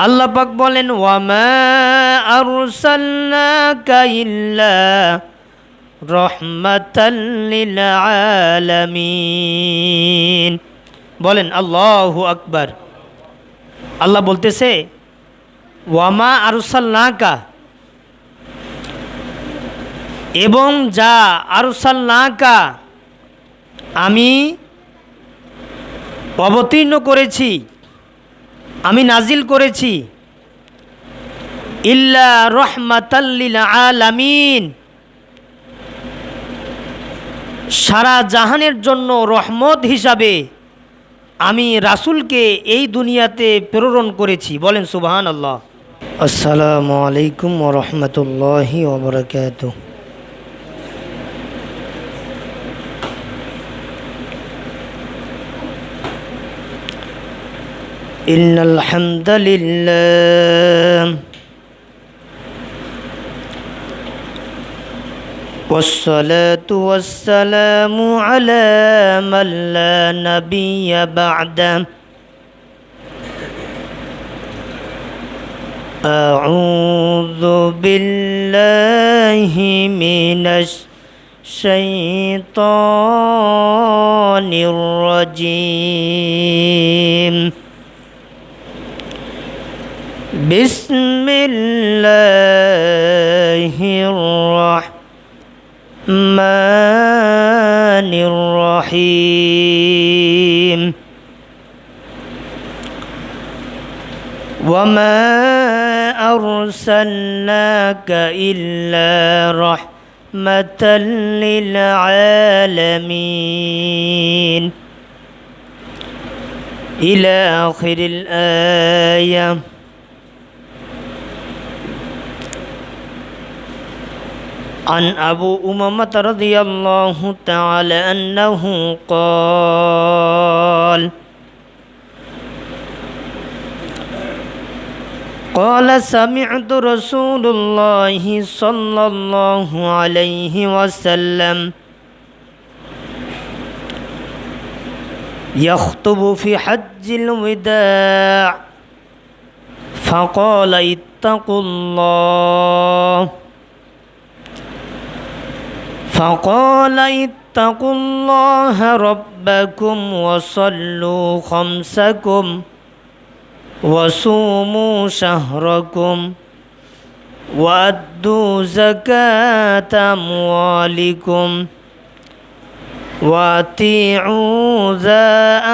আল্লাহ পাক বলেন, ওয়ামা আলামিন। বলেন, আল্লাহু আকবার। আল্লাহ বলতেছে, ওয়ামা আরসালনাকা। এবং যা আরসালনাকা, আমি অবতীর্ণ করেছি। আমি নাজিল করেছি। ইল্লা রহমাতাল্লিল আলামিন। সারা জাহানের জন্য রহমত হিসাবে আমি রাসুলকে এই দুনিয়াতে প্রেরণ করেছি। বলেন সুবাহান আল্লাহ আসসালামু আলাইকুম রহমতুল্লাহি ওবরাকাত إن الحمد لله والصلاة والسلام على من لا نبي بعده. أعوذ بالله من الشيطان الرجيم. بسم الله الرحمن الرحيم وما أرسلناك إلا رحمة للعالمين إلى آخر الآية عن أبو أمامة رضي الله تعالى أنه قال قال سمعت رسول الله صلى الله عليه وسلم يخطب في حج الوداع فقال اتقوا الله فقال اتقوا الله ربكم وصلوا خمسكم وصوموا شهركم وأدوا زكاة أموالكم وأطيعوا ذا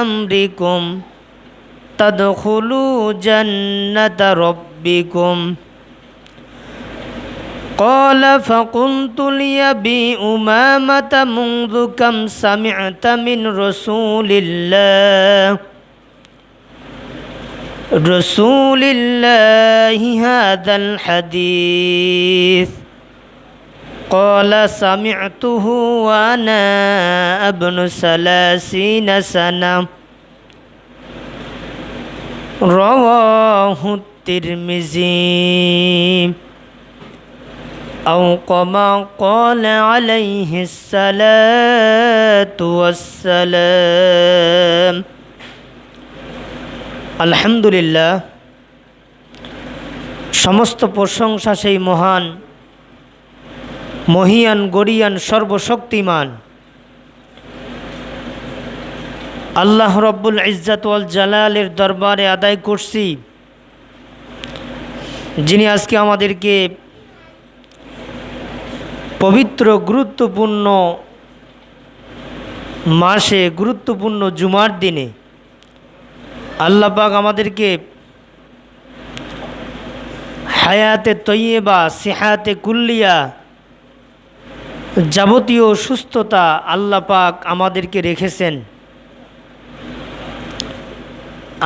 أمركم تدخلوا جنة ربكم قال فقلت لأبي أمامة منذ كم سمعت من رسول الله. رسول الله هذا الحديث. قال سمعته وأنا ابن ثلاثين سنة. رواه الترمذي. أو كما قال عليه الصلاة والسلام আলহামদুলিল্লাহ সমস্ত প্রশংসা সেই মহান মহিয়ান গরিয়ান সর্বশক্তিমান আল্লাহ রব্বুল ইজ্জাত ওয়াল জালালের দরবারে আদায় করছি যিনি আজকে আমাদেরকে পবিত্র, গুরুত্বপূর্ণ মাসে, গুরুত্বপূর্ণ জুমার দিনে আল্লাপাক আমাদেরকে হায়াতে তৈয়বা, সেহাতে কুল্লিয়া যাবতীয় সুস্থতা আল্লাপাক আমাদেরকে রেখেছেন।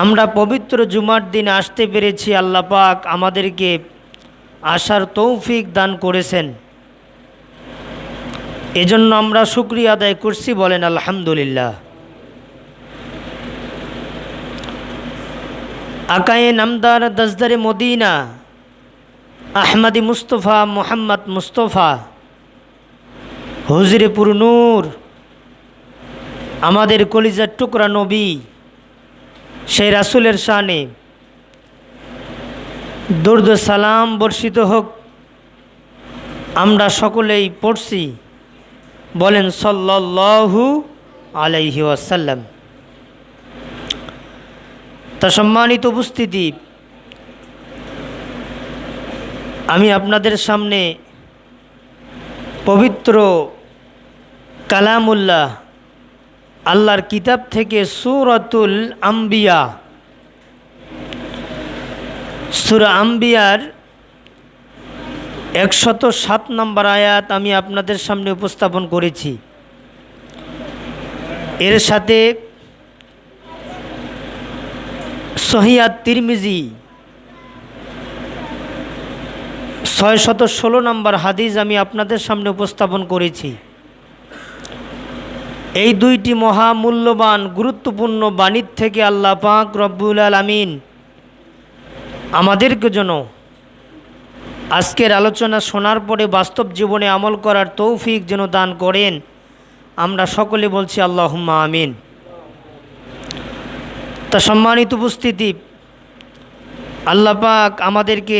আমরা পবিত্র জুমার দিন আসতে পেরেছি আল্লাপাক আমাদেরকে আসার তৌফিক দান করেছেন। এজন্য আমরা শুক্রিয়া আদায় করছি বলেন আলহামদুলিল্লাহ। আকায়ে নামদার দজদারে মদিনা, আহমদি মুস্তফা মোহাম্মদ মুস্তফা, হুজরেপুর নূর, আমাদের কলিজার টুকরা নবী, সেই রাসুলের শানে দুর্দ সালাম বর্ষিত হোক, আমরা সকলেই পড়ছি। বলেন সল্লাহু আলাইহি ওয়াসাল্লাম। তা সম্মানিত উপস্থিতি, আমি আপনাদের সামনে পবিত্র কালামুল্লাহ, আল্লাহর কিতাব থেকে সুরতুল আম্বিয়া, সুরা আম্বিয়ার একশত সাত নম্বর আয়াত আমি আপনাদের সামনে উপস্থাপন করেছি। এর সাথে সহিয়াত তিরমিজি ছয় শত ষোলো নম্বর হাদিস আমি আপনাদের সামনে উপস্থাপন করেছি। এই দুইটি মহামূল্যবান, গুরুত্বপূর্ণ বাণীর থেকে আল্লাহ পাক রব্বুল আলমিন আমাদেরকে যেন আজকের আলোচনা শোনার পরে বাস্তব জীবনে আমল করার তৌফিক যেন দান করেন। আমরা সকলে বলছি আল্লাহুম্মা আমিন। তা সম্মানিত উপস্থিতি, আল্লাহ পাক আমাদেরকে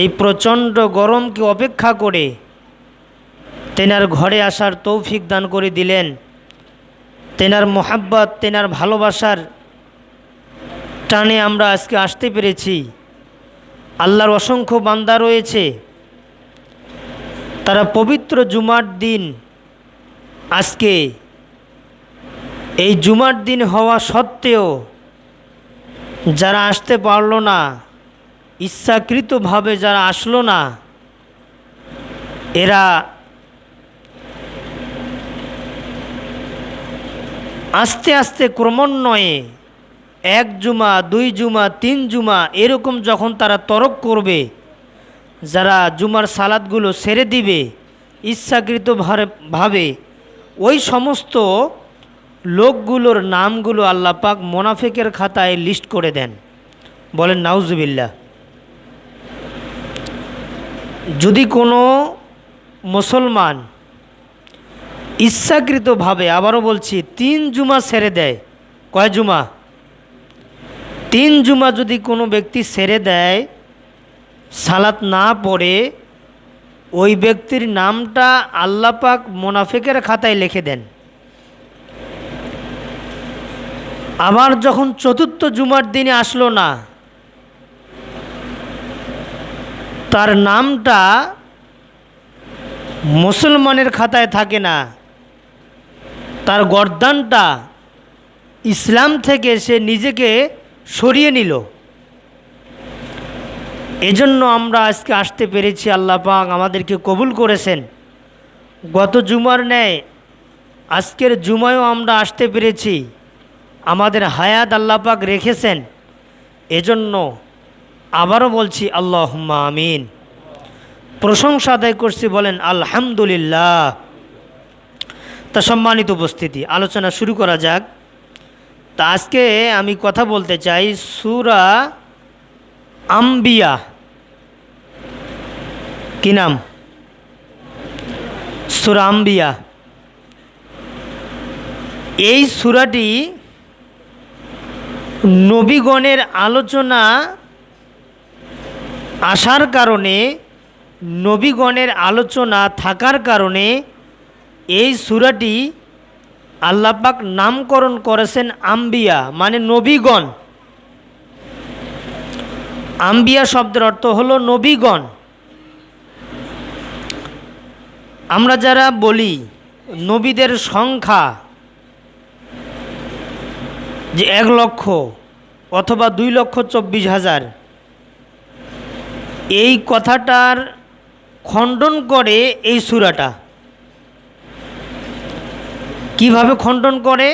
এই প্রচণ্ড গরমকে অপেক্ষা করে তেনার ঘরে আসার তৌফিক দান করে দিলেন। তেনার মোহাব্বত, তেনার ভালোবাসার টানে আমরা আজকে আসতে পেরেছি। আল্লাহর অসংখ্য বান্দা রয়েছে। তারা পবিত্র জুমার দিন আজকে এই জুমার দিন হওয়া সত্ত্বেও যারা আসতে পারল না, ইচ্ছাকৃতভাবে যারা আসলো না, এরা আস্তে আস্তে ক্রমান্বয়ে এক জুমা, দুই জুমা, তিন জুমা, এরকম যখন তারা তরক করবে, যারা জুমার সালাদগুলো সেরে দিবে ইচ্ছাকৃত ভাবে, ওই সমস্ত লোকগুলোর নামগুলো আল্লাহ পাক মোনাফেকের খাতায় লিস্ট করে দেন। বলেন নাউজুবিল্লা যদি কোনো মুসলমান ইচ্ছাকৃতভাবে, আবারও বলছি, তিন জুমা সেরে দেয়, কয় জুমা? তিন জুমা যদি কোনো ব্যক্তি সেরে দেয়, সালাত না পড়ে, ওই ব্যক্তির নামটা আল্লাপাক মোনাফেকের খাতায় লিখে দেন। আবার যখন চতুর্থ জুমার দিনে আসলো না, তার নামটা মুসলমানের খাতায় থাকে না, তার গর্দানটা ইসলাম থেকে সে নিজেকে সরিয়ে নিল। এজন্য আমরা আজকে আসতে পেরেছি আল্লাহ পাক আমাদেরকে কবুল করেছেন। গত জুমার ন্যায় আজকের জুমায়ও আমরা আসতে পেরেছি। আমাদের হায়াত আল্লাহ পাক রেখেছেন। এজন্য আবারও বলছি আল্লাহ আমিন। প্রশংসা আদায় করছি বলেন আলহামদুলিল্লাহ। তা সম্মানিত উপস্থিতি, আলোচনা শুরু করা যাক। তা আজকে আমি কথা বলতে চাই সুরা আম্বিয়া। কি নাম? সুরা আম্বিয়া। এই সুরাটি নবীগণের আলোচনা আসার কারণে, নবীগণের আলোচনা থাকার কারণে এই সুরাটি আল্লাপাক নামকরণ করেছেন আম্বিয়া মানে নবীগণ। আম্বিয়া শব্দের অর্থ হলো নবীগণ। আমরা যারা বলি, নবীদের সংখ্যা যে এক লক্ষ অথবা দুই লক্ষ চব্বিশ হাজার, এই কথাটার খণ্ডন করে এই সুরাটা। কীভাবে খণ্ডন করে?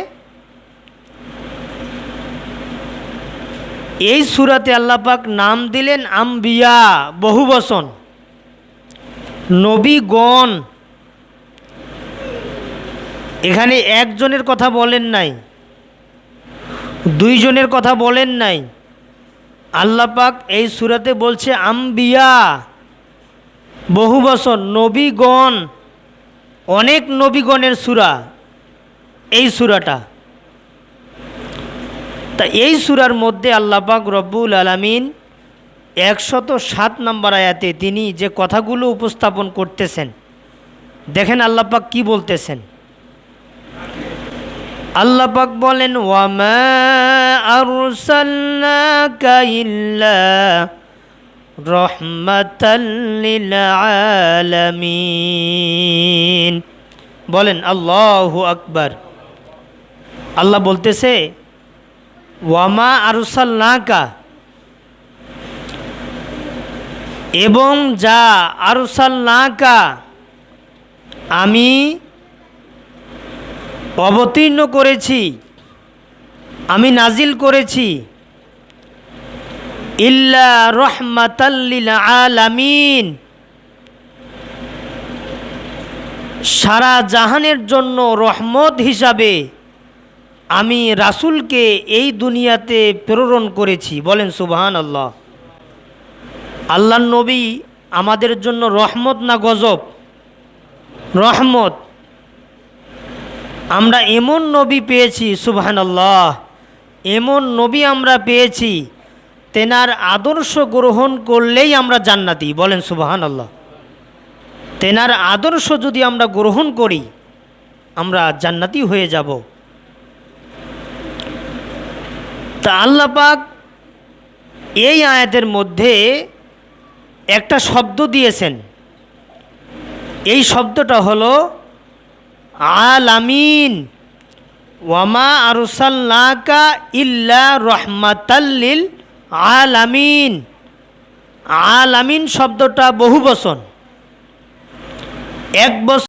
এই সুরাতে আল্লাপাক নাম দিলেন আম্বিয়া, বহু বসন নবীগণ এখানে একজনের কথা বলেন নাই, দুইজনের কথা বলেন নাই। আল্লাপাক এই সুরাতে বলছে আম্বিয়া, বহু বছর নবীগণ অনেক নবীগণের সুরা। এই সুরাটা। তা এই সুরার মধ্যে আল্লাপাক রব্বুল আলমিন একশত সাত নম্বর আয়াতে তিনি যে কথাগুলো উপস্থাপন করতেছেন, দেখেন আল্লাপাক কি বলতেছেন। আল্লাপাক বলেন, ওয়ামা বলেন, আল্লাহু আকবার। আল্লাহ বলতেছে, ওয়ামা আরসালনাকা? এবং যা আরসালনাকা, আমি অবতীর্ণ করেছি, আমি নাজিল করেছি, ইল্লা রহমাতাল্লিল আলামিন। সারা জাহানের জন্য রহমত হিসাবে আমি রাসূলকে এই দুনিয়াতে প্রেরণ করেছি। বলেন সুবহান আল্লাহ আল্লাহ নবী আমাদের জন্য রহমত না গজব? রহমত। আমরা এমন নবী পেয়েছি সুবহান আল্লাহ এমন নবী আমরা পেয়েছি, তেনার আদর্শ গ্রহণ করলেই আমরা জান্নাতি। বলেন সুবহান আল্লাহ তেনার আদর্শ যদি আমরা গ্রহণ করি, আমরা জান্নাতি হয়ে যাব। তা আল্লাহ পাক এই আয়াতের মধ্যে একটা শব্দ দিয়েছেন। এই শব্দটা হলো, আলামিন, ওয়ামা আরসাল্লাকা ইল্লা রহমাতাল্লিল আলামিন। আলামিন শব্দটা বহু বচন এক বছর